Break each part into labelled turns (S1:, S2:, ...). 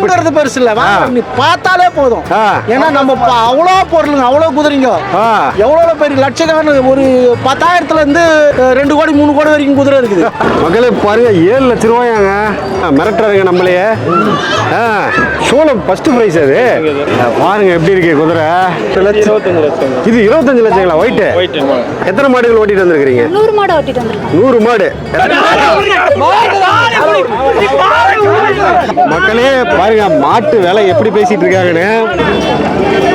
S1: வாங்குறது பெருசு இல்ல நீ பார்த்தாலே போதும்
S2: ஆ.
S1: ஏன்னா நம்ம ப- அவ்வளோ பொருளுங்க அவ்வளோ குதிரைங்க
S2: ஆ.
S1: எவ்வளோ பெரிய லட்சக்கணக்கான ஒரு பத்தாயிரத்துல இருந்து ரெண்டு கோடி மூணு கோடி வரைக்கும் குதிரை இருக்குது
S2: மக்களே பாருங்க ஏழு லட்ச ரூபாயாங்க ஆ, மிரட்டுறாருங்க நம்மளையே ஆ சோளம் ஃபர்ஸ்ட் ப்ரைஸ் அது பாருங்க எப்படி இருக்கு குதிரை
S3: இருபத்தஞ்சு லட்சம்
S2: இது இருபத்தஞ்சு லட்சங்களா
S3: ஒயிட்
S2: எத்தனை மாடுகள் ஓட்டிட்டு வந்திருக்கிறீங்க
S4: நூறு மாடு ஓட்டிட்டு வந்திருக்கோம்
S2: நூறு மாடு மக்களே பாருங்க மாட்டு விலை எப்படி பேசிட்டு இருக்காங்கன்னு.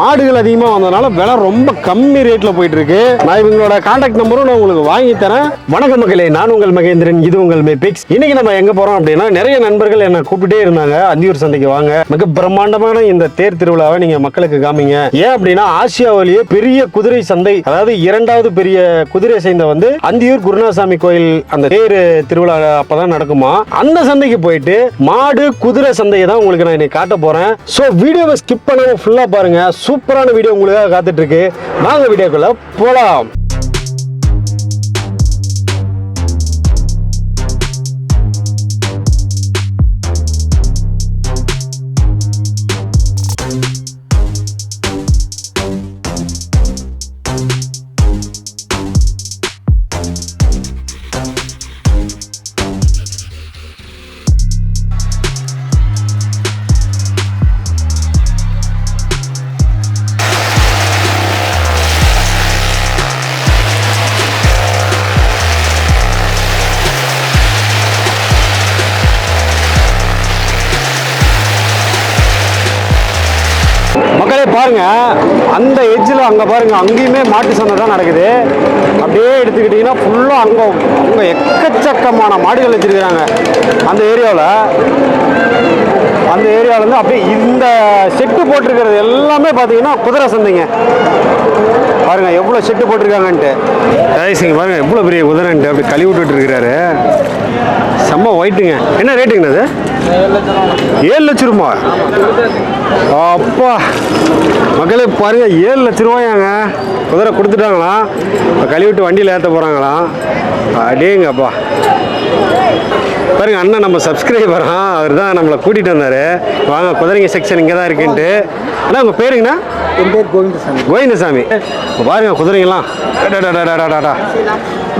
S2: மாடுகள் அதிகமாக வந்ததுனால விலை ரொம்ப கம்மி ரேட்டில் போயிட்டுருக்கு. நான் இவங்களோட கான்டாக்ட் நம்பரும் நான் உங்களுக்கு வாங்கி தரேன். வணக்கம் மக்களே நான் உங்கள் மகேந்திரன் இது உங்கள் மேபிக்ஸ் இன்னைக்கு நம்ம எங்கே போகிறோம் அப்படின்னா நிறைய நண்பர்கள் என்னை கூப்பிட்டே இருந்தாங்க. அந்தியூர் சந்தைக்கு வாங்க. மிக பிரம்மாண்டமான இந்த தேர் திருவிழாவை நீங்கள் மக்களுக்கு காமிங்க. ஏன் அப்படின்னா ஆசியாவிலேயே பெரிய குதிரை சந்தை அதாவது இரண்டாவது பெரிய குதிரை சந்தை வந்து அந்தியூர் குருநாசாமி கோயில் அந்த தேர் திருவிழா அப்பதான் நடக்குமா? அந்த சந்தைக்கு போயிட்டு மாடு குதிரை சந்தையை தான் உங்களுக்கு நான் இன்னைக்கு காட்ட போறேன். ஸோ வீடியோவை ஸ்கிப் பண்ணாம ஃபுல்லா பாருங்க. சூப்பரான வீடியோ உங்களுக்காக காத்துட்ருக்கு நாங்கள் வாங்க போகலாம் மக்களே பாருங்க அந்த எஜ்ஜில் அங்கே பாருங்க அங்கேயுமே மாட்டு சந்தை தான் நடக்குது. அப்படியே எடுத்துக்கிட்டிங்கன்னா ஃபுல்லாக அங்கே அங்கே எக்கச்சக்கமான மாடுகள் வச்சிருக்கிறாங்க. அந்த ஏரியாவில் அந்த ஏரியாவில் அப்படியே இந்த செட்டு போட்டிருக்கிறது எல்லாமே பார்த்தீங்கன்னா குதிரை சந்தைங்க. பாருங்க எவ்வளோ செட்டு போட்டிருக்காங்கன்ட்டு. ரைஸிங்க பாருங்க எவ்வளோ பெரிய குதிரைன்ட்டு அப்படி கழுவி விட்டுட்டு இருக்கிறாரு செம்ம ஒயிட்டுங்க என்ன ரேட்டுங்கண்ணா அது? ஏழு லட்சம் ரூபா. அப்பா. மக்களே பாருங்க ஏழு லட்ச ரூபாயாங்க. குதிரை கொடுத்துட்டாங்களாம் கழுவிட்டு வண்டியில் ஏற்ற போகிறாங்களாம் அடேங்கப்பா. பாருங்க அண்ணன் நம்ம சப்ஸ்கிரைபரா அவர் தான் நம்மளை கூட்டிகிட்டு வந்தார். வாங்க குதிரைங்க செக்ஷன் இங்கே தான் இருக்குன்ட்டு. அண்ணா உங்கள் பேருங்கண்ணா?
S1: என் பேர் கோவிந்தசாமி.
S2: கோவிந்தசாமி. இப்போ பாருங்க குதிரைங்களாம் அடடடடடடடா.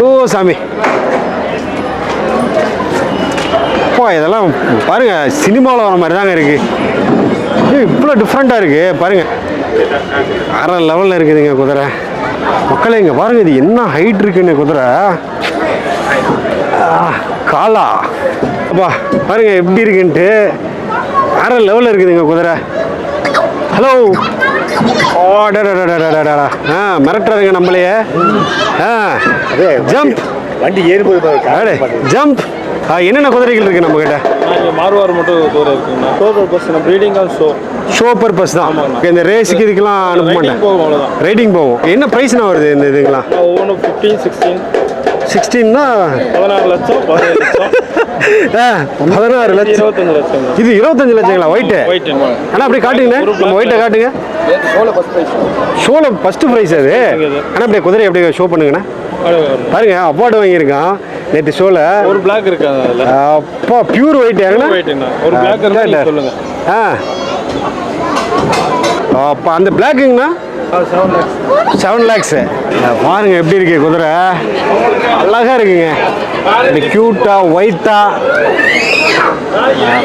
S2: ஓ சாமி. அப்பா இதெல்லாம் பாருங்க சினிமாவில் வர மாதிரி தாங்க இருக்கு. ஏய், இவ்வளோ டிஃப்ரெண்ட்டாக இருக்குது பாருங்கள் வேறு லெவலில் இருக்குதுங்க குதிரை. மக்களே இங்கே பாருங்கள் இது என்ன ஹைட் இருக்குன்னு குதிரை. காலா. அப்பா பாருங்கள் எப்படி இருக்குன்ட்டு. வேறு லெவலில் இருக்குதுங்க குதிரை. ஹலோ ஆ மிரட்டுறதுங்க நம்மளையே. ஆ ஜம்ப்
S3: வண்டி ஏறும்போது
S2: ஜம்ப் என்னென்ன குதிரைகள் இருக்குது
S3: நம்மக்கிட்ட மார்வார் மட்டும் தூரம் இருக்குங்கண்ணா total bus breeding on show
S2: show purpose தான். இந்த ரேஸுக்கு இதுக்கெல்லாம் அனுப்ப
S3: ரைடிங்
S2: மாட்டேன்.
S3: போகும் அவ்வளோதான்
S2: ரைடிங் போகும். என்ன ப்ரைஸ்னா வருது இந்த இதுக்கெல்லாம்
S3: ஒவ்வொன்றும் ஃபிஃப்டீன் சிக்ஸ்டீன்
S2: சிக்ஸ்டீன்னா
S3: பதினாறு லட்சம் பதினேழு லட்சம்.
S2: பதினாறு லட்சம்.
S3: இருபத்தஞ்சு லட்சம்
S2: இது இருபத்தஞ்சு லட்சங்களா ஒயிட்டு
S3: ஒயிட்
S2: அண்ணா அப்படி காட்டுங்க நம்ம ஒயிட்டை காட்டுங்க. ஷோவில் ஃபஸ்ட்டு ப்ரைஸ் அது. அண்ணா அப்படியே குதிரை அப்படியே ஷோ பண்ணுங்கண்ணா. பாருங்க அவார்டு வாங்கியிருக்கான். நேற்று ஷோவில்
S3: ஒரு பிளாக் அதில்.
S2: அப்பா பியூர் ஒயிட்
S3: ஒயிட்ண்ணா ஒரு பிளாக் சொல்லுங்கள்
S2: ஆ. அப்போ அந்த பிளாக்குங்கண்ணா
S3: செவன் லேக்ஸ்
S2: பாருங்க எப்படி இருக்கு குதிரை. அழகா இருக்குங்க. இந்த க்யூட்டா ஒயிட்டா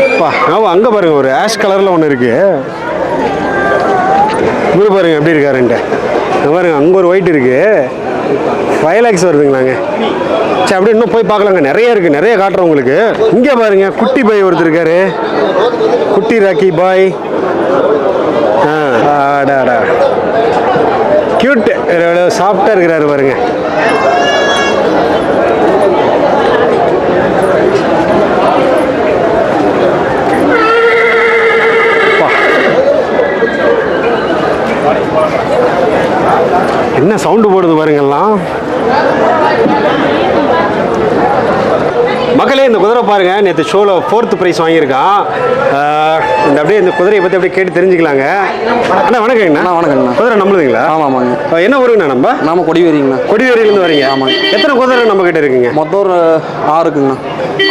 S2: அப்பா ஆமாம் அங்கே பாருங்க ஒரு ஆஷ் கலரில் ஒன்று இருக்கு. இவரு பாருங்க எப்படி இருக்காருன்ட்டு. பாருங்க அங்கே ஒரு ஒயிட் இருக்கு. ஃபைவ் லேக்ஸ் வருதுங்களாங்க. சரி அப்படியே இன்னும் போய் பார்க்கலாங்க. நிறைய இருக்குது நிறைய காட்டுறோம் உங்களுக்கு. இங்கே பாருங்க குட்டி பாய் ஒருத்தர் இருக்காரு. குட்டி ராக்கி பாய் ஆ அடா அடா. கியூட் சாஃப்டாக இருக்கிறாரு பாருங்க. என்ன சவுண்டு போடுது பாருங்கள்லாம் மக்களே இந்த குதிரை பாருங்க. நேற்று ஷோவில் ஃபோர்த் ப்ரைஸ் வாங்கியிருக்கான் இந்த அப்படியே இந்த குதிரையை பற்றி அப்படியே கேட்டு தெரிஞ்சுக்கலாங்க. அண்ணா வணக்கங்கண்ணா.
S4: அண்ணா, வணக்கங்கண்ணா.
S2: குதிரை நம்மளுதுங்களா?
S4: ஆமாம் ஆமாங்க.
S2: என்ன ஊருங்கண்ணா நம்ம?
S4: நாம கொடி வரீங்கண்ணா
S2: கொடிவேரியிலேருந்து வரீங்க.
S4: ஆமாங்க.
S2: எத்தனை குதிரை நம்ம கிட்ட இருக்குங்க?
S4: மொத்தம் ஒரு ஆறு இருக்குங்கண்ணா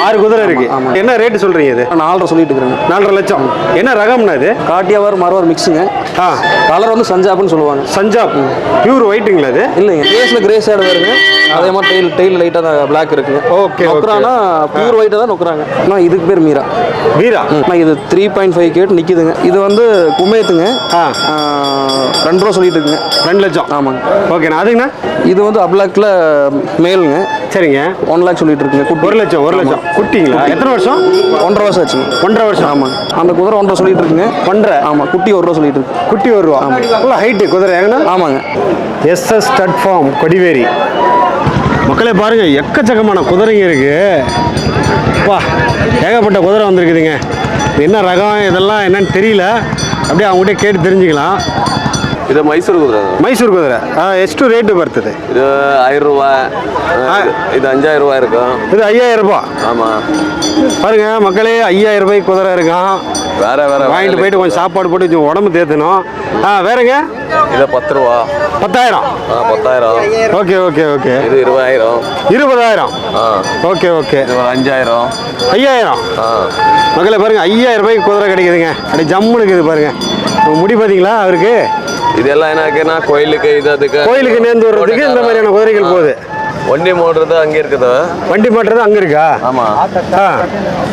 S2: ஆறு குதிரை இருக்கு. என்ன ரேட்டு சொல்றீங்க இது?
S4: நாலரை சொல்லிட்டு இருக்கிறேங்க.
S2: நாலரை லட்சம். என்ன ரகம்னா இது?
S4: காட்டியாவார் மரவார் மிக்ஸுங்க
S2: ஆ.
S4: கலர் வந்து சஞ்சாப்னு சொல்லுவாங்க.
S2: சஞ்சாப். பியூர் ஒயிட்டுங்களா இது?
S4: இல்லைங்க. ஃபேஸில் கிரே ஷேடு வருங்க அதே மாதிரி டெயில் டெயில் லைட்டாக பிளாக் இருக்குங்க.
S2: Okay, okay.
S4: பியூர் ஒயிட்டாக தான் நொக்குறாங்க. அண்ணா இதுக்கு பேர் மீரா.
S2: வீரா
S4: அண்ணா இது த்ரீ பாயிண்ட் ஃபைவ் கேட் நிற்கிதுங்க இது வந்து குமேத்துங்க. ரெண்டு ரூபா சொல்லிட்டு இருக்குங்க.
S2: ரெண்டு லட்சம்?
S4: ஆமாங்க.
S2: ஓகேண்ணா அதுங்கண்ணா?
S4: இது வந்து அப்ளாக்ல மேலுங்க.
S2: சரிங்க.
S4: ஒன் லேக் சொல்லிட்டு இருக்குங்க.
S2: ஒரு லட்சம் ஒரு லட்சம். குட்டிங்களா? எத்தனை வருஷம்?
S4: ஒன்றரை வருஷம் ஆச்சுங்க.
S2: ஒன்றரை வருஷம்?
S4: ஆமாங்க. அந்த குதிரை ஒன்றரை சொல்லிட்டு இருக்குங்க.
S2: ஒன்றரை?
S4: ஆமாம் குட்டி ஒரு ரூபா சொல்லிட்டு இருக்கு.
S2: குட்டி ஒரு ரூபா? ஃபுல்லாக ஹைட்டு குதிரை. ஏங்கண்ணா
S4: ஆமாங்க.
S2: SS stud farm Kodiveri. மக்களே பாருங்கள் எக்கச்சக்கமான குதிரைங்க இருக்குது வா ஏகப்பட்ட குதிரை வந்திருக்குதுங்க. என்ன ரகம் இதெல்லாம் என்னன்னு தெரியல. அப்படியே அவங்ககிட்ட கேட்டு தெரிஞ்சுக்கலாம்.
S5: இது மைசூர் குதிரை.
S2: மைசூர் குதிரை. ஆ எஸ்ட்டு ரேட்டு பருத்துது
S5: இது ஆயிரம்
S2: ரூபா
S5: இது அஞ்சாயிரம் ரூபா இருக்கும்.
S2: இது ஐயாயிரம் ரூபா.
S5: ஆமாம்
S2: பாருங்கள் மக்களே ஐயாயிரம் ரூபாய்க்கு குதிரை இருக்கான்.
S5: வேற வேற
S2: வாங்கிட்டு போயிட்டு கொஞ்சம் சாப்பாடு போட்டு கொஞ்சம் உடம்பு தேத்தணும். ஆ வேறங்க?
S5: இது பத்து ரூபா.
S2: பத்தாயிரம்.
S5: ஆ பத்தாயிரம்.
S2: Okay okay okay.
S5: இது இருபதாயிரம்.
S2: இருபதாயிரம்.
S5: ஆ.
S2: Okay okay.
S5: இது ஒரு அஞ்சாயிரம்.
S2: ஐயாயிரம்.
S5: ஆ.
S2: மக்களே பாருங்க ஐயாயிரம் ரூபாய்க்கு குதிரை கிடைக்குதுங்க. அப்படி ஜம்முன்னு இருக்குது பாருங்க. முடி பார்த்தீங்களா அவருக்கு?
S5: இதெல்லாம் என்ன இருக்குன்னா கோயிலுக்கு இது அதுக்கு
S2: கோயிலுக்கு நேர்ந்து வர்றதுக்கு இந்த மாதிரியான குதிரைகள் போகுது.
S5: வண்டி மோடுறது அங்கே இருக்குது.
S2: வண்டி மாட்டுறது அங்கே இருக்கா?
S5: ஆமா.
S2: ஆ.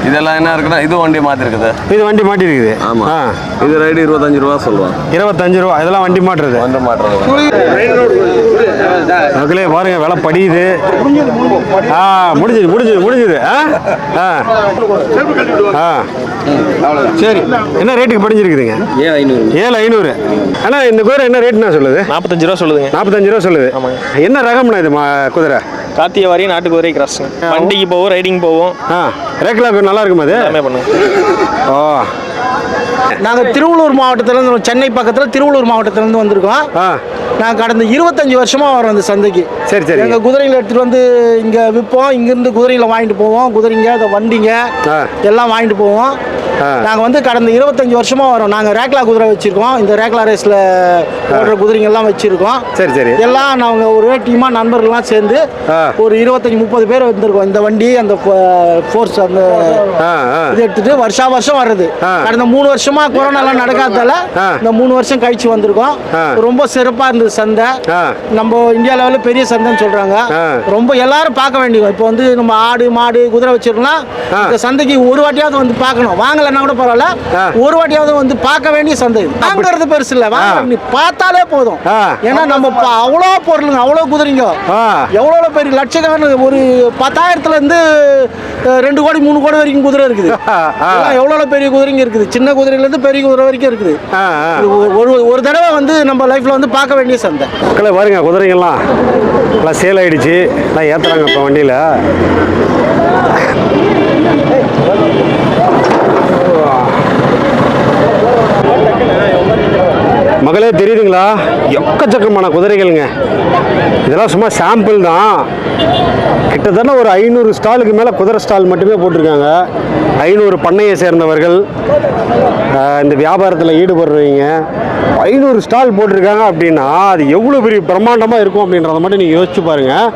S5: இதெல்லாம் என்ன இருக்குன்னா இது வண்டி மாத்தி இருக்குது
S2: இது வண்டி மாட்டி இருக்குது
S5: ஆமா.
S2: ஆ.
S5: இது ரைடு இருபத்தஞ்சு ரூபா சொல்லுவான்
S2: இருபத்தஞ்சு ரூபா. இதெல்லாம் வண்டி மாட்டுறது.
S5: வண்டி மாட்டுறது.
S2: மக்களே பாருங்க விலை படியுது. ஆ முடிஞ்சுது முடிஞ்சுது முடிஞ்சுது. ஆ? ஆ. ஆ. சரி. என்ன ரேட்டுக்கு படிஞ்சிருக்குதுங்க?
S3: ஏன் ஐநூறு.
S2: ஏழு ஐநூறு. அண்ணா இந்த குதிரை என்ன ரேட்னா சொல்லுது?
S3: நாற்பத்தஞ்சு ரூபா சொல்லுதுங்க.
S2: நாற்பத்தஞ்சு ரூபா சொல்லுது. என்ன ரகம்ண்ணா இது மா குதிரை?
S3: கார்த்திகை வாரி நாட்டு குதிரை கிராஸுங்க வண்டிக்கு போவோம் ரைடிங் போவோம்.
S2: ஆ ரேக்லாக்கு நல்லா இருக்குமா அது?
S3: எல்லாமே பண்ணுங்க
S2: ஓ.
S1: நாங்கள் திருவள்ளூர் மாவட்டத்திலேருந்து சென்னை பக்கத்தில் திருவள்ளூர் மாவட்டத்திலேருந்து வந்திருக்கோம். நான் கடந்த இருபத்தஞ்சு வருஷமா வரோம் இந்த சந்தைக்கு.
S2: சரி சரி.
S1: எங்கள் குதிரைகளை எடுத்துகிட்டு வந்து இங்கே விற்போம் இங்கேருந்து குதிரைகளை வாங்கிட்டு போவோம். குதிரைங்க இந்த வண்டிங்க. எல்லாம் வாங்கிட்டு போவோம். நாங்கள் வந்து கடந்த இருபத்தஞ்சு வருஷமா வரோம் நாங்கள் ரேக்லா குதிரை வச்சுருக்கோம். இந்த ரேக்லா ரேஸில் ஓடுற குதிரைங்கெல்லாம் வச்சுருக்கோம்.
S2: சரி சரி.
S1: எல்லாம் நாங்கள் ஒரு டீமாக நண்பர்கள்லாம் சேர்ந்து. ஒரு இருபத்தஞ்சி முப்பது பேர் வந்திருக்கோம். இந்த வண்டி அந்த ஃபோர்ஸ் அந்த இது எடுத்துட்டு வருஷா வருஷம் வர்றது. கடந்த மூணு வருஷமா கொரோனாலாம் நடக்காததால. இந்த மூணு வருஷம் கழிச்சு வந்திருக்கோம். ரொம்ப சிறப்பா இருந்தது சந்தை. நம்ம இந்தியா லெவலில் பெரிய சந்தைன்னு சொல்றாங்க. ரொம்ப எல்லாரும் பார்க்க வேண்டியது இப்போ வந்து நம்ம ஆடு மாடு குதிரை வச்சிருக்கோம்னா
S2: ஆ.
S1: இந்த சந்தைக்கு ஒரு வாட்டியாவது வந்து பார்க்கணும் வாங்கலைன்னா கூட பரவாயில்ல. ஒரு வாட்டியாவது வந்து பார்க்க வேண்டிய சந்தை இது. வாங்குறது பெருசு இல்லை வாங்க பார்த்தாலே போதும். ஏன்னா நம்ம அவ்வளோ பொருளுங்க அவ்வளோ குதிரைங்க. எவ்வளோ பெரிய லட்சக்கணக்கான ஒரு பத்தாயிரத்துல இருந்து ரெண்டு கோடி மூணு கோடி வரைக்கும் குதிரை இருக்குது எவ்வளோ பெரிய குதிரைங்க இருக்குது சின்ன குதிரையில இருந்து பெரிய குதிரை வரைக்கும் இருக்குது. ஒரு- ஒரு தடவை வந்து நம்ம லைஃப்ல வந்து பார்க்க வேண்டிய சந்தை.
S2: மக்களே பாருங்க குதிரைங்கெல்லாம் எல்லாம் சேல் ஆயிடுச்சு. எல்லாம் ஏற்றுறாங்க இப்போ வண்டியில். மகளே தெரியுதுங்களா? எக்கச்சக்கமான குதிரைகள்ங்க. இதெல்லாம் சும்மா சாம்பிள் தான். கிட்டத்தட்ட ஒரு ஐநூறு ஸ்டாலுக்கு மேலே குதிரை ஸ்டால் மட்டுமே போட்டிருக்காங்க. ஐநூறு பண்ணையை சேர்ந்தவர்கள் இந்த வியாபாரத்தில் ஈடுபடுறவங்க. ஐநூறு ஸ்டால் போட்டிருக்காங்க அப்படின்னா அது எவ்வளோ பெரிய பிரம்மாண்டமாக இருக்கும் அப்படின்றத மட்டும் நீங்கள் யோசிச்சு பாருங்கள்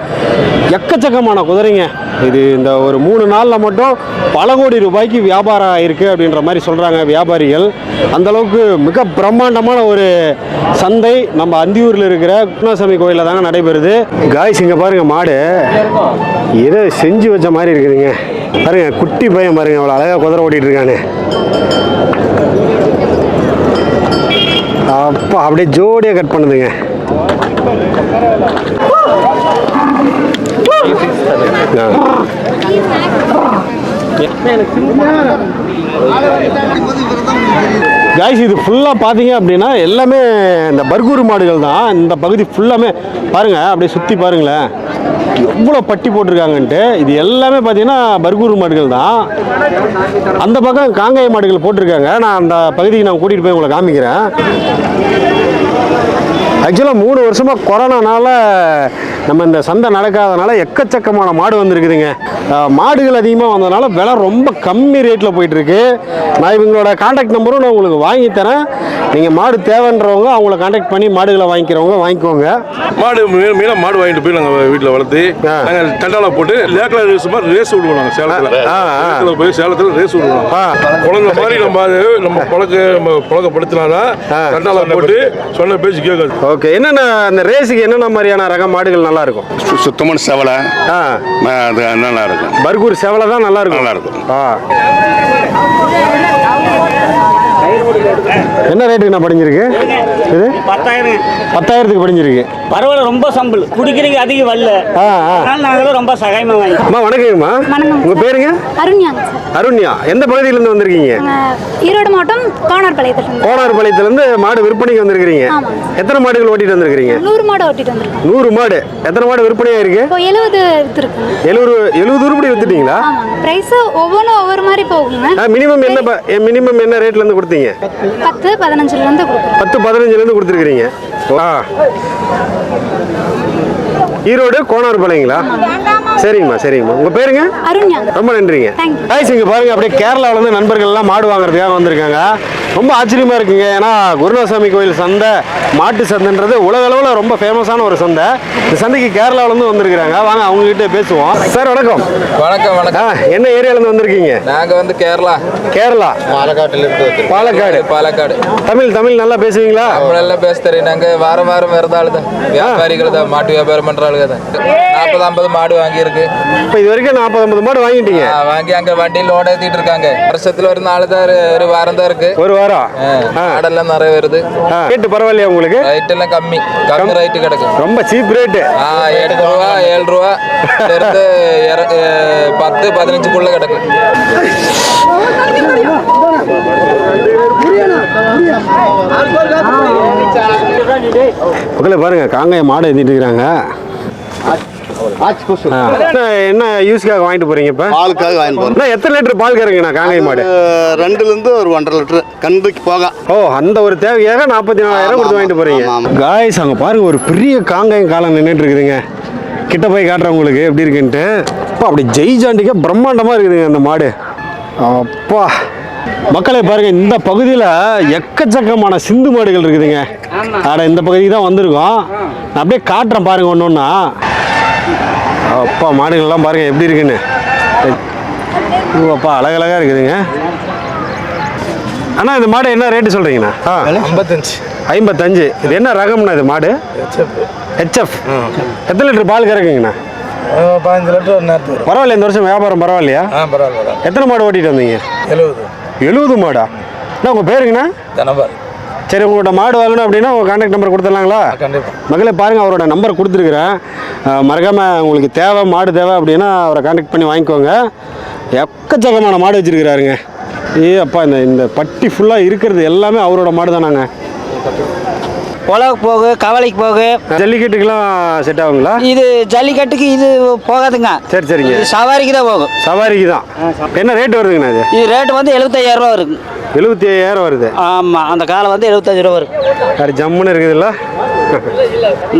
S2: எக்கச்சக்கமான குதிரைங்க. இது இந்த ஒரு மூணு நாளில் மட்டும் பல கோடி ரூபாய்க்கு வியாபாரம் ஆயிருக்கு அப்படின்ற மாதிரி சொல்கிறாங்க வியாபாரிகள். அந்த அளவுக்கு மிக பிரம்மாண்டமான ஒரு சந்தை நம்ம அந்தியூரில் இருக்கிற குருணாசாமி கோயிலில் தாங்க நடைபெறுது. காய்ஸ் இங்கே பாருங்க மாடு. ஏதோ செஞ்சு வச்ச மாதிரி இருக்குதுங்க. பாருங்க குட்டி பையன் பாருங்க அவ்வளோ அழகாக குதிரை ஓட்டிட்டு இருக்கானே. அப்பா அப்படியே ஜோடியாக கட் பண்ணுதுங்க. ஆ. காய்ஸ் இது ஃபுல்லாக பார்த்தீங்க அப்படின்னா எல்லாமே இந்த பர்கூர் மாடுகள் தான். இந்த பகுதி ஃபுல்லாமே பாருங்கள் அப்படியே சுற்றி பாருங்களேன். எவ்வளோ பட்டி போட்டிருக்காங்கன்ட்டு. இது எல்லாமே பார்த்தீங்கன்னா பர்கூர் மாடுகள் தான். அந்த பக்கம் காங்காய மாடுகள் போட்டிருக்காங்க. நான் அந்த பகுதிக்கு நான் கூட்டிகிட்டு போய் உங்களை காமிக்கிறேன். ஆக்சுவலாக மூணு வருஷமாக கொரோனானால நம்ம இந்த சந்தை நடக்காதனால எக்கச்சக்கமான மாடு வந்திருக்குதுங்க. மாடுகள் அதிகமாக வந்ததுனால விலை ரொம்ப கம்மி ரேட்டில் போயிட்டுருக்கு நான் இவங்களோட காண்டாக்ட் நம்பரும் நான் உங்களுக்கு வாங்கி தரேன். நீங்கள் மாடு தேவைன்றவங்க அவங்கள காண்டாக்ட் பண்ணி மாடுகளை வாங்கிக்கிறவங்க வாங்கிக்கோங்க.
S6: மாடு மீ- மீனா மாடு வாங்கிட்டு போய் நாங்கள் வீட்டில் வளர்த்து
S2: ஆ.
S6: நாங்கள் தண்டால போட்டு லேக்கில் ரேஸ் மாதிரி ரேஸ் விடுவோம் நாங்கள் சேலத்தில்.
S2: ஆ, ஆ.
S6: சேலத்தில் போய் சேலத்தில் ரேஸ் விடுவோம்.
S2: ஆ.
S6: குழந்தை மாதிரி நம்ம நம்ம பழக்க நம்ம பழக்கப்படுத்தினாதான்
S2: ஆ.
S6: தண்டால போட்டு சொன்ன பேச்சு கேட்காது
S2: ஓகே என்னென்ன அந்த ரேஸுக்கு என்னென்ன மாதிரியான ரக மாடுகள் நல்லா இருக்கும்?
S7: சு- சுத்தமான செவலை. அது நல்லா இருக்கும்.
S2: பர்கூர் செவலை தான் நல்லா இருக்கும்?
S7: நல்லா இருக்கும்.
S2: ஆ. என்ன ரேட்டுக்கு நான் படிஞ்சிருக்கு? இது?
S8: பத்தாயிரம்.
S2: பத்தாயிரத்துக்கு படிஞ்சிருக்கு.
S8: பரவாயில்ல ரொம்ப சம்பள் குடிக்கிறதுக்கு அதிகம் வரல. நாங்களும் ரொம்ப சகாயமா வாங்கி
S2: அம்மா வணக்கங்கம்மா. உங்க பேருங்க?
S9: அருண்யாங்க சார்
S2: அருண்யா. எந்த பகுதியிலேருந்து வந்திருக்கீங்க?
S9: ஈரோடு மாவட்டம் கோனார்பாளையத்தில்
S2: கோனார்பாளையத்துலேருந்து மாடு விற்பனைக்கு வந்திருக்கிறீங்க. எத்தனை மாடுகள் ஓட்டிட்டு வந்திருக்கிறீங்க?
S9: நூறு மாடு ஓட்டிட்டு வந்திருக்கோம்.
S2: நூறு மாடு. எத்தனை மாடு விற்பனையாக இருக்கு?
S9: இப்போ எழுபது வித்துருக்குங்க
S2: எழுபது எழுபது உருப்படி வித்துட்டீங்களா?
S9: ப்ரைஸு ஒவ்வொன்றும் ஒவ்வொரு மாதிரி போகுங்க.
S2: மினிமம் என்ன மினிமம் என்ன ரேட்ல இருந்து கொடுத்தீங்க?
S9: பத்து பதினஞ்சுலேருந்து
S2: பத்து பதினஞ்சுல இருந்து கொடுத்துருக்கீங்க ஆ. ஈரோடு கோனார்பாளையங்களா சரிங்கம்மா சரிங்கம்மா. உங்க பேருங்க?
S9: அருண்யாங்க
S2: ரொம்ப நன்றிங்க.
S9: Thank you.
S2: காய்ஸ் இங்க பாருங்க அப்படியே கேரளாவுல இருந்து நண்பர்கள் எல்லாம் மாடு வாங்குறதுக்காக வந்திருக்காங்க. ரொம்ப ஆச்சரியமா இருக்குங்க. ஏன்னா குருநாசாமி கோயில் சந்தை மாட்டு சந்தைன்றது உலக அளவுல ரொம்ப ஃபேமஸான ஒரு சந்தை. இந்த சந்தைக்கு கேரளாவுல இருந்து வந்திருக்காங்க வாங்க அவங்க கிட்ட பேசுவோம். சார் வணக்கம்.
S10: வணக்கம் வணக்கம்.
S2: என்ன ஏரியால இருந்து வந்திருக்கீங்க?
S10: நாங்க வந்து கேரளா.
S2: கேரளா. பாலக்காடு.
S10: பாலக்காடு.
S2: தமிழ் தமிழ் நல்லா பேசுவீங்களா?
S10: தமிழெல்லாம் பேச தெரியும். நாங்க வாரம் வாரம் ஆளு தான் வியாபாரிகள் தான் மாட்டு வியாபாரம் பண்ற ஆளுங்க தான். நாற்பது ஐம்பது மாடு வாங்கியிருக்கு
S2: இப்போ இது வரைக்கும் நாற்பது ஐம்பது மாடு வாங்கிட்டீங்க.
S10: வாங்கி அங்க வண்டி லோட் ஏத்திட்டு இருக்காங்க. வருஷத்துல ஒரு நாலு தான் ஒரு- வாரம் தான் இருக்கு.
S2: ஒரு வாரம்.
S10: மாடெல்லாம் நிறைய வருது.
S2: ரேட்டு பரவாயில்லையா உங்களுக்கு?
S10: ரேட் எல்லாம் கம்மி. கம்மி ரேட்டு கிடக்கு.
S2: ரொம்ப சீப் ரேட்டு
S10: எட்டு ரூபா ஏழு ரூபா இருந்து பத்து பதினஞ்சுக்குள்ள கிடக்கு.
S2: உங்களை பாருங்க காங்காய மாடு ஏற்றிட்டு இருக்கிறாங்க. என்ன என்ன யூஸ்க்காக வாங்கிட்டு போறீங்க இப்போ?
S7: பாலுக்காக வாங்கிட்டு
S2: அண்ணா, எத்தனை லிட்டர் பால் கறங்குண்ணா காங்காய மாடு.
S7: ரெண்டுலேருந்து ஒரு ஒன்றரை லிட்டரு. கன்றுக்கு போக.
S2: ஓ அந்த ஒரு தேவையாக நாற்பத்தி நாலாயிரம் கொடுத்து வாங்கிட்டு போறீங்க. காய்ஸ் அங்கே பாருங்க ஒரு பெரிய காங்காயம் காலம் நின்றுட்டு இருக்குதுங்க. கிட்ட போய் காட்டுறேன் உங்களுக்கு எப்படி இருக்குன்ட்டு. அப்பா அப்படி ஜெய் ஜாண்டிக்க பிரம்மாண்டமாக இருக்குதுங்க அந்த மாடு. அப்பா. மக்களே பாருங்க இந்த பகுதியில் எக்கச்சக்கமான சிந்து மாடுகள் இருக்குதுங்க. ஆட இந்த பகுதிக்கு தான் வந்திருக்கோம். நான் அப்படியே காட்டுறேன் பாருங்க ஒன்று ஒன்றா அப்பா மாடுகள்லாம் பாருங்க எப்படி இருக்குன்னு. ஓ, அப்பா அழகழகாக இருக்குதுங்க. அண்ணா இந்த மாடு என்ன ரேட்டு சொல்கிறீங்கண்ணா ஆ.
S11: ஐம்பத்தஞ்சு.
S2: ஐம்பத்தஞ்சு. இது என்ன ரகம்ண்ணா இது மாடு? ஹெச்எஃப் எத்தனை லிட்டர் பால் கறக்குங்கண்ணா?
S11: பதினஞ்சு லிட்டர்
S2: பரவாயில்ல இந்த வருஷம் வியாபாரம் பரவாயில்லையா?
S11: பரவாயில்ல
S2: எத்தனை மாடு ஓட்டிட்டு வந்தீங்க?
S11: எழுபது
S2: எழுபது மாடா? அண்ணா உங்கள் பேருங்கண்ணா?
S11: தனபார்
S2: சரி உங்கள்கிட்ட மாடு வாங்கணும் அப்படின்னா உங்கள் கான்டாக்ட் நம்பர் கொடுத்துடலாங்களா? மகளே பாருங்கள் அவரோட நம்பர் கொடுத்துருக்குறேன். மறக்காமல் உங்களுக்கு தேவை மாடு தேவை அப்படின்னா அவரை கான்டாக்ட் பண்ணி வாங்கிக்கோங்க. எக்கச்சக்கமான மாடு வச்சுருக்கிறாருங்க. ஏ அப்பா இந்த இந்த பட்டி ஃபுல்லாக இருக்கிறது எல்லாமே அவரோட மாடு தானாங்க
S8: உலக போகு கவலைக்கு போகு.
S2: ஜல்லிக்கட்டுக்கெல்லாம் செட் ஆகுங்களா?
S8: இது ஜல்லிக்கட்டுக்கு இது போகாதுங்க.
S2: சரி சரிங்க.
S8: சவாரிக்கு தான் போகும்.
S2: சவாரிக்கு தான். என்ன ரேட் வருதுங்கண்ணா இது?
S8: இது ரேட்டு வந்து எழுபத்தையாயிரம் ரூபா இருக்கு
S2: எழுபத்தி ஐயாயிரம் வருது.
S8: ஆமாம் அந்த காலம் வந்து எழுபத்தஞ்சு ரூபா வரும்
S2: வேறு ஜம்முன்னு இருக்குதுல்ல?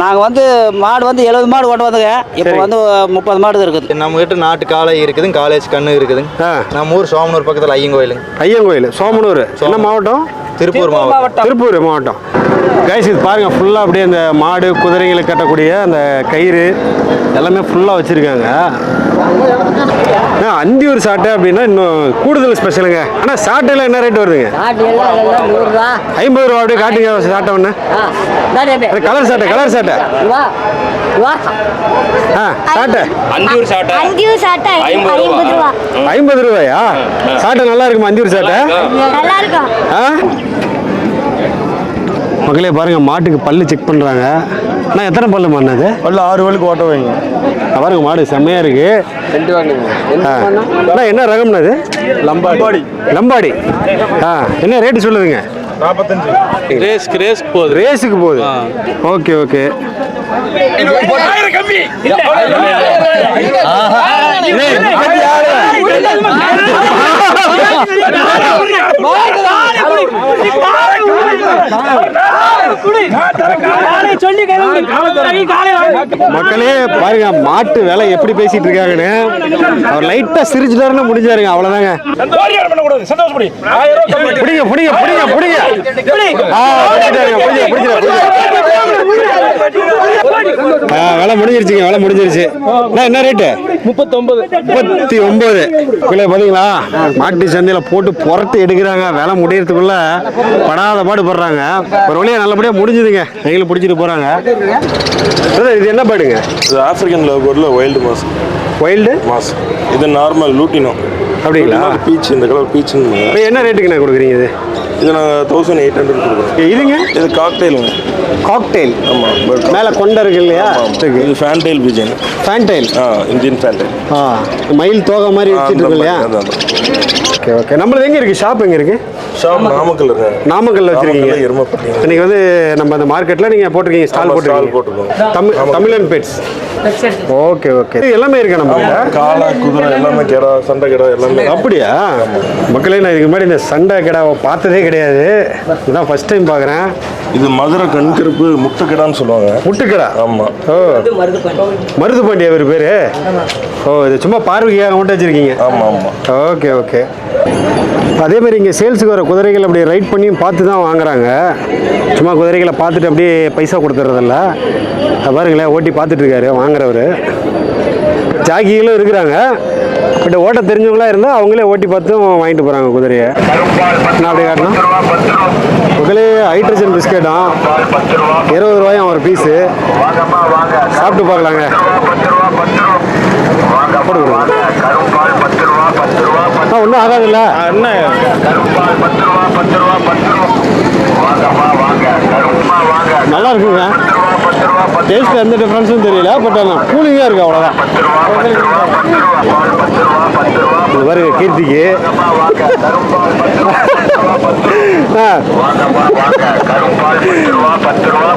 S8: நாங்கள் வந்து மாடு வந்து எழுபது மாடு கொண்டு வந்தோங்க. இப்போ. வந்து முப்பது மாடு இருக்குது.
S11: நம்ம கிட்ட நாட்டு காளை இருக்குதுங்க காலேஜ் கண்ணு இருக்குதுங்க. நம்ம ஊர் சோமனூர் பக்கத்தில் ஐயங்கோயிலுங்க.
S2: ஐயங்கோயில் சோமனூர். என்ன மாவட்டம்?
S11: திருப்பூர் மாவட்டம்.
S2: திருப்பூர் மாவட்டம். கைஸ் இது பாருங்கள் ஃபுல்லாக அப்படியே அந்த மாடு குதிரைங்களுக்கு கட்டக்கூடிய அந்த கயிறு எல்லாமே ஃபுல்லாக வச்சுருக்காங்க. அந்தியூர் சாட்டை அப்படின்னா இன்னும் கூடுதல் ஸ்பெஷலுங்க ஆனால் சாட்டையில் என்ன ரேட் வருதுங்க? ஐம்பது ரூபா அப்படியே காட்டுங்க சாட்டை ஒன்று கலர் சாட்டை கலர் சாட்டை. ஆ சாட்டை.
S9: சாட்டை. ஐம்பது ரூபா.
S2: ஐம்பது ரூபாயா? சாட்டை நல்லா இருக்குமா அந்தியூர் சாட்டை? மக்களே பாருங்க மாட்டுக்கு பல்லு செக் பண்ணுறாங்க அண்ணா எத்தனை பல்லு மண்ணது
S11: உள்ள ஆறு வேலுக்கு ஓட்ட வைங்க.
S2: பாருங்க மாடு செம்மையாக இருக்கு. ஆ. அண்ணா. என்ன ரகம்னா இது?
S11: லம்பாடி.
S2: லம்பாடி. ஆ என்ன ரேட்டு சொல்லுதுங்க?
S11: நாற்பத்தஞ்சு
S6: ரேஸ் ரேஸ் போகுது.
S2: ரேஸுக்கு போகுது. Okay okay. மக்களே பாருங்க மாட்டு விலை எப்படி பேசிட்டு இருக்காங்கன்னு அவர் லைட்டா சிரிச்சுட்டாருன்னு முடிஞ்சாருங்க அவ்வளவுதாங்க பிடிங்க பிடிங்க பிடிங்க பிடிங்க பிடிங்க, பிடிச்சிட்டாரு. ஆ, விலை முடிஞ்சிருச்சுங்க விலை முடிஞ்சிருச்சு. அண்ணா, என்ன ரேட்டு
S1: முப்பத்தொன்பது
S2: முப்பத்தி ஒன்பது கிலோ பாத்தீங்களா? மாட்டு சந்தையில போட்டு புரட்டு எடுக்கிறாங்க. விலை முடியறதுக்குள்ள படாத பாடு படுறாங்க. ஒரு வழியா நல்லபடியா முடிஞ்சுதுங்க. நீங்களும் பிடிச்சிட்டு போறாங்க. Brother, இது என்ன பாடுங்க?
S12: இது ஆப்பிரிக்கன் லோகோரில் வைல்டு மாஸ்
S2: வைல்டு
S12: மாஸ் இது நார்மல் லூட்டினோ
S2: அப்படிங்களா?
S12: பீச் இந்த கலர் பீச்சுன்னு
S2: என்ன ரேட்டுக்கு நான் கொடுக்குறீங்க இது?
S12: இது நாங்கள் தௌசண்ட் எயிட் ஹண்ட்ரட் கொடுக்குறோம்
S2: இதுங்க?
S12: இது காக்டெயிலுங்க
S2: காக்டெயில்
S12: ஆமாம்
S2: மேலே கொண்டை இருக்கு இல்லையா?
S12: இது ஃபேன்டெயில் பிஜன்
S2: ஃபேன்டைல்
S12: ஆ இந்தியன் ஃபேன்டெயில்
S2: ஆ மயில் தோகை மாதிரி வச்சுட்டு இருக்கு இல்லையா? ஓகே ஓகே நம்மளது எங்கே இருக்குது ஷாப் எங்கே இருக்குது
S12: நாமக்கல்
S2: நாமக்கல்ல வச்சிருக்கீங்க. இன்னைக்கு வந்து நம்ம அந்த மார்க்கெட்டில் நீங்கள் போட்டிருக்கீங்க ஸ்டால் போட்டிருக்கீங்க.
S12: போட்டிருக்கோம்.
S2: தமிழ். தமிழன் பெட்ஸ் ஓகே ஓகே இது எல்லாமே இருக்கு நம்ம கிட்ட.
S12: காளை குதிரை எல்லாமே கிடா சண்டை கிடா எல்லாமே
S2: அப்படியா? மக்களே நான் இதுக்கு முன்னாடி இந்த சண்டை கிடாவை பார்த்ததே கிடையாது. இதான் ஃபர்ஸ்ட் டைம் பார்க்குறேன்.
S12: இது மதுரை கண்கருப்பு முட்டை கிடான்னு சொல்லுவாங்க.
S2: முட்டுக்கடா
S12: ஆமாம்
S2: ஓ. மருது பாண்டியா அவர் பேர்? ஓ இது சும்மா பார்வைக்காக மட்டும் வச்சுருக்கீங்க.
S12: ஆமாம் ஆமாம்
S2: ஓகே ஓகே அதே மாதிரி இங்கே சேல்ஸுக்கு வர குதிரைகள் அப்படி ரைட் பண்ணியும் பார்த்து தான் வாங்குறாங்க. சும்மா குதிரைகளை பார்த்துட்டு அப்படியே பைசா கொடுத்துறதில்ல. பாருங்களேன் ஓட்டி பார்த்துட்ருக்காரு வாங்குறவர். ஜாக்கிகளும் இருக்கிறாங்க. பட் ஓட்ட தெரிஞ்சவங்களா இருந்தால் அவங்களே ஓட்டி பார்த்தும் வாங்கிட்டு போகிறாங்க குதிரையை. நான் அப்படியே காட்டணும் முதலே ஹைட்ரஜன் பிஸ்கெட்டும் இருபது ரூபாயும் ஒரு பீஸு சாப்பிட்டு பார்க்கலாங்க. போட்டு கொடுங்க. ஆ ஒன்றும் ஆகாதுல்ல
S12: என்ன
S2: நல்லா இருக்குங்க. டேஸ்ட் எந்த டிஃப்ரென்ஸும் தெரியல பட் ஆனால் கூலிங்காக இருக்கு அவ்வளோதான் இது பாருங்க கீர்த்திக்கு.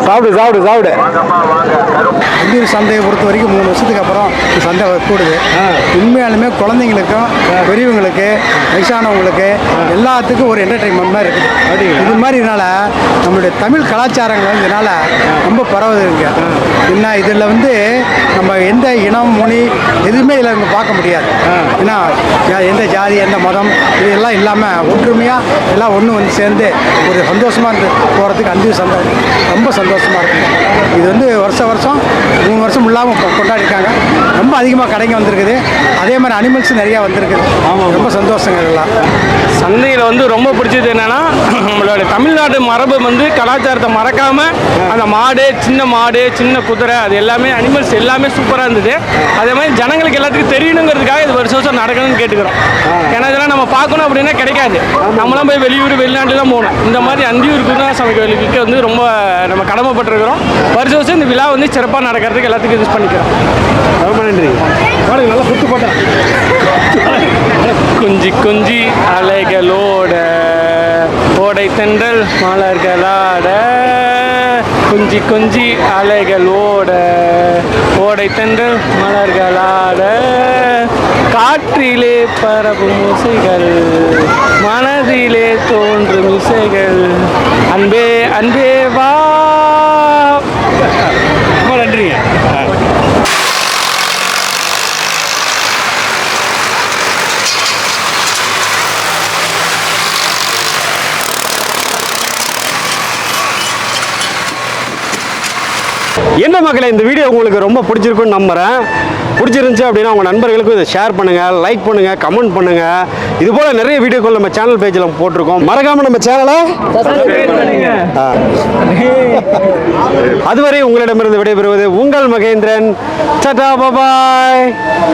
S2: சாப்பிடு சாப்பிடு சாப்பிடு.
S1: அந்தியூர் சந்தையை பொறுத்த வரைக்கும் மூணு வருஷத்துக்கு அப்புறம் இந்த சந்தை கூடுது. உண்மையாலுமே குழந்தைங்களுக்கும் பெரியவங்களுக்கு வயசானவங்களுக்கு எல்லாத்துக்கும் ஒரு என்டர்டைன்மெண்ட் மாதிரி இருக்குது இது மாதிரினால நம்மளுடைய தமிழ் கலாச்சாரங்கள் இதனால் ரொம்ப பரவுதுங்க என்ன இதில் வந்து நம்ம எந்த இனம் மொழி எதுவுமே இதில் நம்ம பார்க்க முடியாது. ஏன்னா எந்த ஜாதி எந்த மதம் இதெல்லாம் இல்லாமல் ஒற்றுமையாக எல்லாம் ஒன்று வந்து சேர்ந்து ஒரு சந்தோஷமாக இருந்து போகிறதுக்கு அந்தியூர் சந்தை ரொம்ப சந்தோஷமாக இருக்கும் இது வந்து வருஷ வருஷம் மூணு வருஷம் இல்லாமல் கொண்டாடிருக்காங்க. ரொம்ப அதிகமாக கடைங்க வந்திருக்குது. அதே மாதிரி அனிமல்ஸ் நிறையா வந்திருக்குது. ஆமாம் ரொம்ப சந்தோஷங்க இதெல்லாம்.
S13: சந்தையில் வந்து ரொம்ப பிடிச்சது என்னன்னா நம்மளோட தமிழ்நாடு மரபு வந்து கலாச்சாரத்தை மறக்காம அந்த மாடு சின்ன மாடு சின்ன குதிரை அது எல்லாமே அனிமல்ஸ் எல்லாமே சூப்பராக இருந்தது. அதே மாதிரி ஜனங்களுக்கு எல்லாத்துக்கும் தெரியணுங்கிறதுக்காக இது வருஷம் வருஷம் நடக்கணும்னு கேட்டுக்கிறோம். ஏன்னா இதெல்லாம் நம்ம பார்க்கணும் அப்படின்னா கிடைக்காது. நம்மளாம் போய் வெளியூர் வெளிநாட்டு தான் போகணும். இந்த மாதிரி அந்தியூர் குருநாசாமி கோயிலுக்கு வந்து ரொம்ப நம்ம கடமைப்பட்டிருக்கிறோம். வருஷம் வருஷம் இந்த விழா வந்து சிறப்பாக நடக்கிறதுக்கு எல்லாத்துக்கும் யூஸ் பண்ணிக்கிறோம்.
S2: ரொம்ப நன்றி. பாருங்க நல்லா சுத்து போட்டேன்
S13: குஞ்சி குஞ்சி அலைகளோட ஓடை தென்றல் மலர்களாட. குஞ்சி குஞ்சி ஓட ஓடை தென்றல் மலர்களாட காற்றிலே பரவும் இசைகள் மனதிலே தோன்றும் இசைகள். அன்பே அன்பே வா ரொம்ப நன்றிங்க
S2: என்ன மக்களே இந்த வீடியோ உங்களுக்கு ரொம்ப பிடிச்சிருக்குன்னு நம்புறேன். பிடிச்சிருந்துச்சு அப்படின்னா உங்கள் நண்பர்களுக்கும் இதை ஷேர் பண்ணுங்கள் லைக் பண்ணுங்கள் கமெண்ட் பண்ணுங்கள் இது போல் நிறைய வீடியோக்கள் நம்ம சேனல் பேஜில் போட்டிருக்கோம். மறக்காமல் நம்ம சேனலை அதுவரை உங்களிடமிருந்து விடைபெறுவது உங்கள் மகேந்திரன். சட்டா பாபாய்